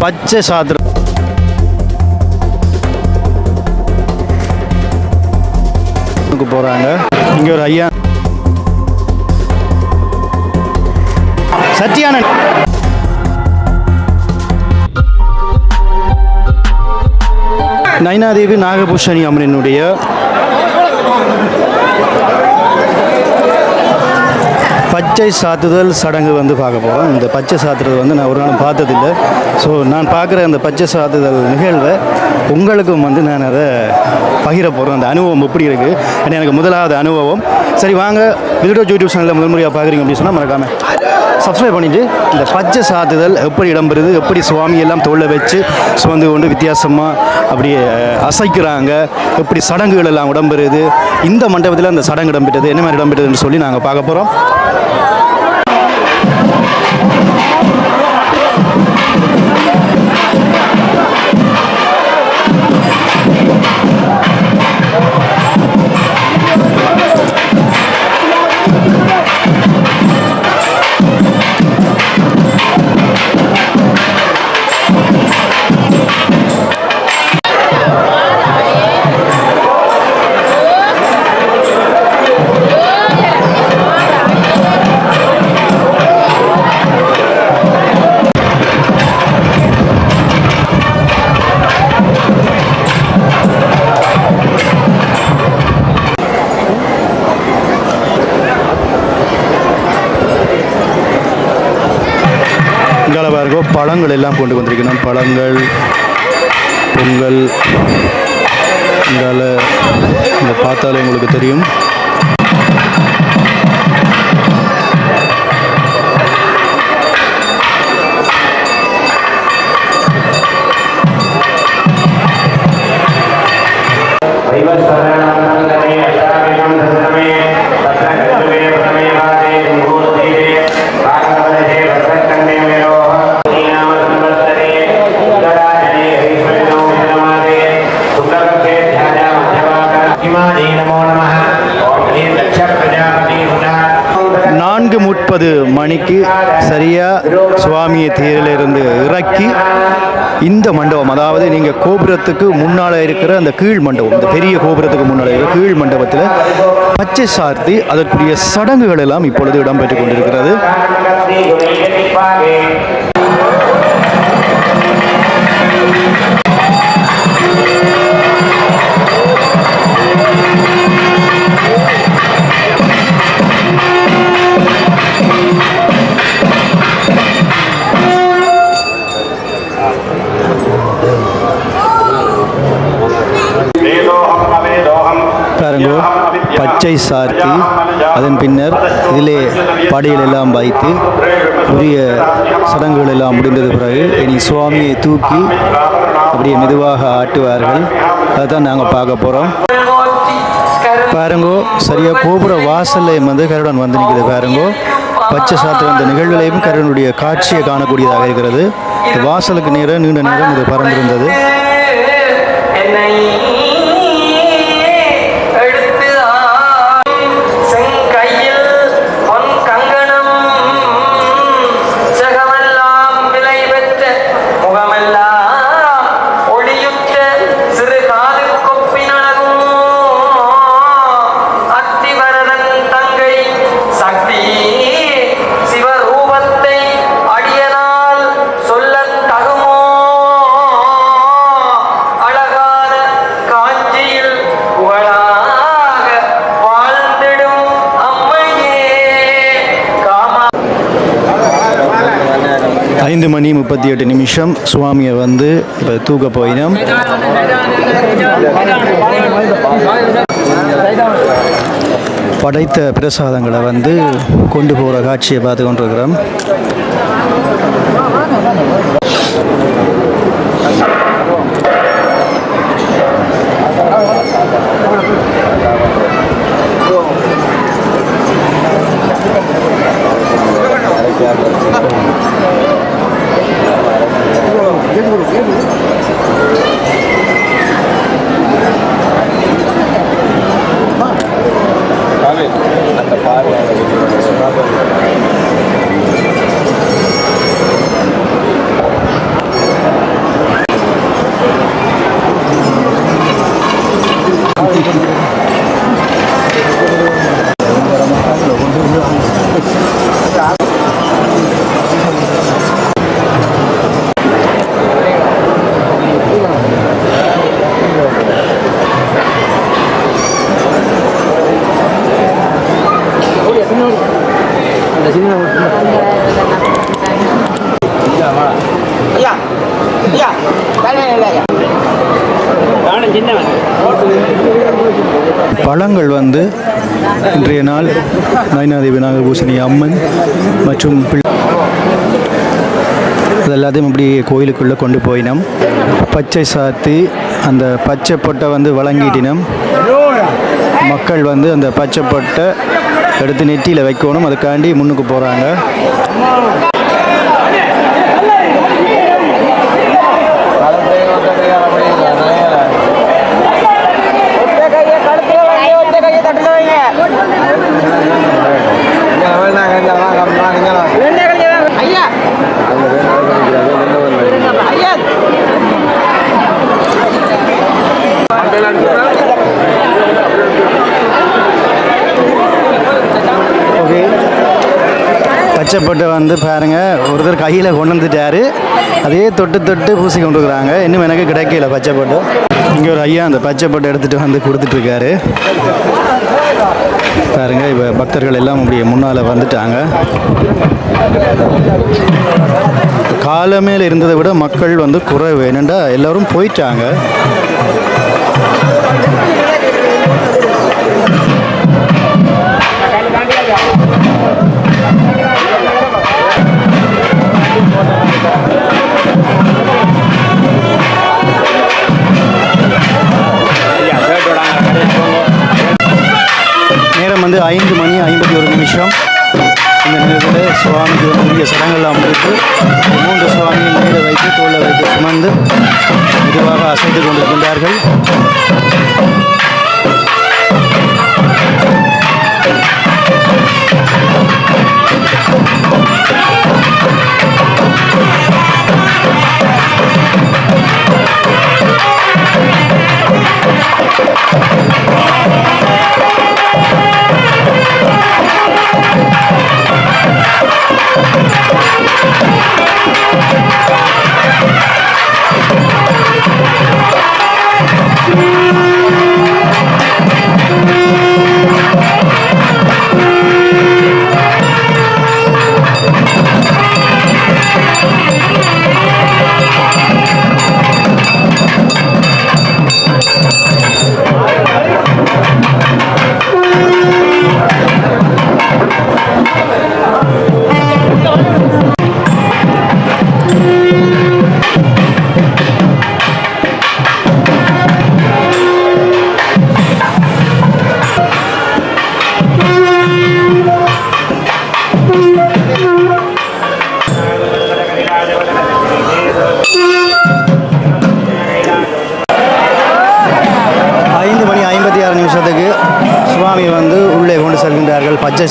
பச்சை சாத்திரம் போகிறாங்க இங்கே ஒரு ஐயா. சத்யானன் நைனாதேவி நாகபூஷணி அம்மனினுடைய பச்சை சாத்துதல் சடங்கு வந்து பார்க்க போகிறோம் இந்த பச்சை சாத்துறது வந்து நான் ஒரு நாளும் பார்த்ததில்லை. ஸோ நான் பார்க்குற அந்த பச்சை சாத்துதல் நிகழ்வை உங்களுக்கும் வந்து நான் அதை பகிர போகிறேன் அந்த அனுபவம் எப்படி இருக்குது ஏன்னா எனக்கு முதலாவது அனுபவம். சரி வாங்க. வில்டோ யூடியூப் சேனலில் முதல் முறையாக பார்க்குறீங்க அப்படின்னு சொன்னால் மறக்காமல் சப்ஸ்கிரைப் பண்ணிட்டு இந்த பச்சை சாத்துதல் எப்படி இடம்பெறுது? எப்படி சுவாமி எல்லாம் வச்சு சுமந்து கொண்டு வித்தியாசமாக அப்படியே அசைக்கிறாங்க? எப்படி சடங்குகள் எல்லாம் இடம்பெறுது இந்த மண்டபத்தில் அந்த சடங்கு இடம்பெற்றது என்ன மாதிரி இடம்பெற்றதுன்னு சொல்லி நாங்கள் பார்க்க போகிறோம் பழங்கள் எல்லாம் கொண்டு வந்திருக்கணும். பழங்கள் பொங்கல் இங்கால இந்த பார்த்தாலே உங்களுக்கு தெரியும். இந்த மண்டபம் அதாவது நீங்கள் கோபுரத்துக்கு முன்னால் இருக்கிற அந்த கீழ் மண்டபம் இந்த பெரிய கோபுரத்துக்கு முன்னால் இருக்கிற கீழ் மண்டபத்தில் பச்சை சார்த்தி அதற்குரிய சடங்குகள் எல்லாம் இப்பொழுது இடம்பெற்றுக் கொண்டிருக்கிறது. பிச்சை சார்த்தி அதன் பின்னர் இதிலே படிகள் எல்லாம் வைத்து உரிய சடங்குகள் எல்லாம் முடிந்தது பிறகு இனி சுவாமியை தூக்கி அப்படியே மெதுவாக ஆட்டுவார்கள். அதுதான் நாங்கள் பார்க்க போகிறோம் பாருங்கோ சரியாக கோபுர வாசல்லையும் வந்து கருடன் வந்து நிற்குது பாருங்கோ. பச்சை சாத்திர அந்த நிகழ்வுலையும் கருடனுடைய காட்சியை காணக்கூடியதாக இருக்கிறது. வாசலுக்கு நேரம் நீண்ட நேரம் இது பறந்திருந்தது ஐந்து மணி முப்பத்தி எட்டு நிமிஷம் சுவாமியை வந்து இப்போ தூக்க போயினோம் படைத்த பிரசாதங்களை வந்து கொண்டு போகிற காட்சியை பார்த்து கொண்டிருக்கிறோம் Yeah. அந்த பாருங்க பழங்கள் வந்து இன்றைய நாள் நயனாதேவி நாகபூசணி அம்மன் மற்றும் எல்லாத்தையும் இப்படி கோயிலுக்குள்ளே கொண்டு போயினோம். பச்சை சாத்தி அந்த பச்சை பொட்டை வந்து வழங்கிட்டினோம். மக்கள் வந்து அந்த பச்சை பொட்டை எடுத்து நெற்றியில் வைக்கணும். அதுக்காண்டி முன்னுக்கு போகிறாங்க கஷ்டப்பட்டு வந்து பாருங்க ஒருத்தர் கையில் கொண்டு வந்துட்டார். அதே தொட்டு தொட்டு பூசி கொண்டு இருக்கிறாங்க இன்னும் எனக்கு கிடைக்கல பச்சைப்பட்டு. இங்கே ஒரு ஐயா அந்த பச்சைப்பட்டை எடுத்துகிட்டு வந்து கொடுத்துட்ருக்காரு. பாருங்க இப்போ பக்தர்கள் எல்லாம் அப்படியே முன்னால் வந்துட்டாங்க. காலமேல இருந்ததை விட மக்கள் வந்து குறைவு. என்னென்னா எல்லோரும் போயிட்டாங்க. சுவாமிக்கு வந்து சடங்கெல்லாம் முடித்து மூன்று சுவாமியை நீரை வைத்து தோலை வைத்து சுமந்து இதுவாக அசைத்து கொண்டிருக்கின்றார்கள்.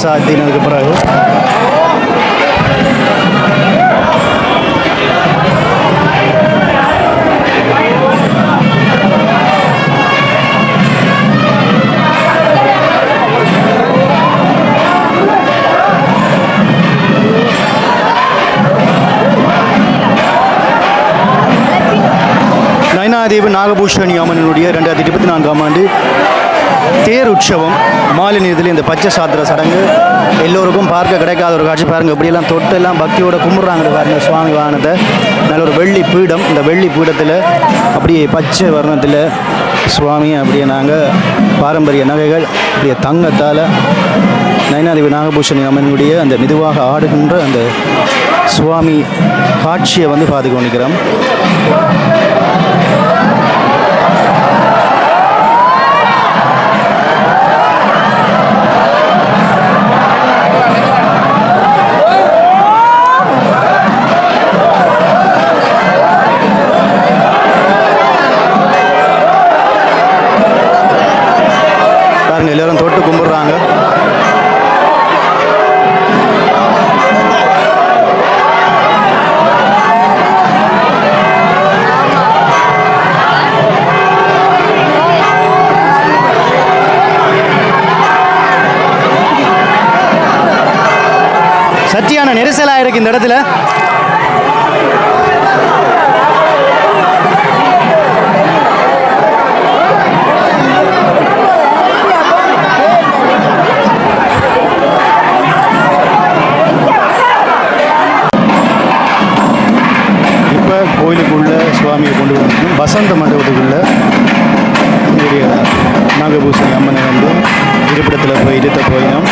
சாத்தினதுக்கு பிறகு நயனாதேவி நாகபூஷணி அம்மனுடைய ரெண்டாயிரத்தி இருபத்தி நான்காம் ஆண்டு தேர் உற்சவம் மாலை நேரத்தில் இந்த பச்சை சாத்திர சடங்கு. எல்லோருக்கும் பார்க்க கிடைக்காத ஒரு காட்சி பாருங்கள் இப்படியெல்லாம் தொட்டெல்லாம் பக்தியோட கும்பிட்றாங்க பாருங்கள் சுவாமி வாகனத்தை. நல்ல ஒரு வெள்ளி பீடம். இந்த வெள்ளி பீடத்தில் அப்படியே பச்சை வர்ணத்தில் சுவாமி அப்படியே நாங்கள் பாரம்பரிய நகைகள் அப்படியே தங்கத்தால் நயனாதிபதி நாகபூஷணி அம்மனுடைய அந்த மெதுவாக ஆடுகின்ற அந்த சுவாமி காட்சியை வந்து பார்த்து கொண்டிருக்கிறோம். சத்தியான நெரிசலாக இருக்கு இந்த இடத்துல. இப்போ கோயிலுக்குள்ளே சுவாமியை கொண்டு வந்து வசந்த மண்டபத்துக்குள்ளே நாகபூசணி அம்மனை வந்து இருப்பிடத்தில் போய் இருத்த போயினோம்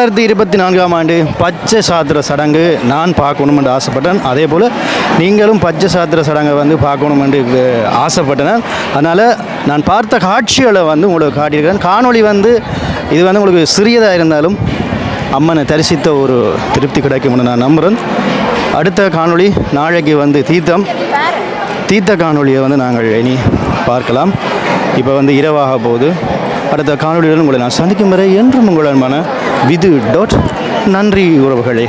ரெண்டாயிரத்தி இருபத்தி நான்காம் ஆண்டு பச்சை சாத்திர சடங்கு நான் பார்க்கணும் என்று ஆசைப்பட்டேன். அதே போல் நீங்களும் பச்சை சாத்திர சடங்கை வந்து பார்க்கணும் என்று ஆசைப்பட்டேன் அதனால் நான் பார்த்த காட்சிகளை வந்து உங்களுக்கு காட்டியிருக்கிறேன். காணொளி வந்து இது வந்து உங்களுக்கு சிறியதாக இருந்தாலும் அம்மனை தரிசித்த ஒரு திருப்தி கிடைக்கும்னு நான் நம்புகிறேன் அடுத்த காணொளி நாளைக்கு வந்து தீர்த்தம். தீர்த்த காணொலியை வந்து நாங்கள் இனி பார்க்கலாம். இப்போ வந்து இரவாக போகுது. அடுத்த காணொலியுடன் உங்களை நான் சந்திக்கும் வரை என்றும் உங்களுடன் விது டாட் நன்றி உறவுகளே.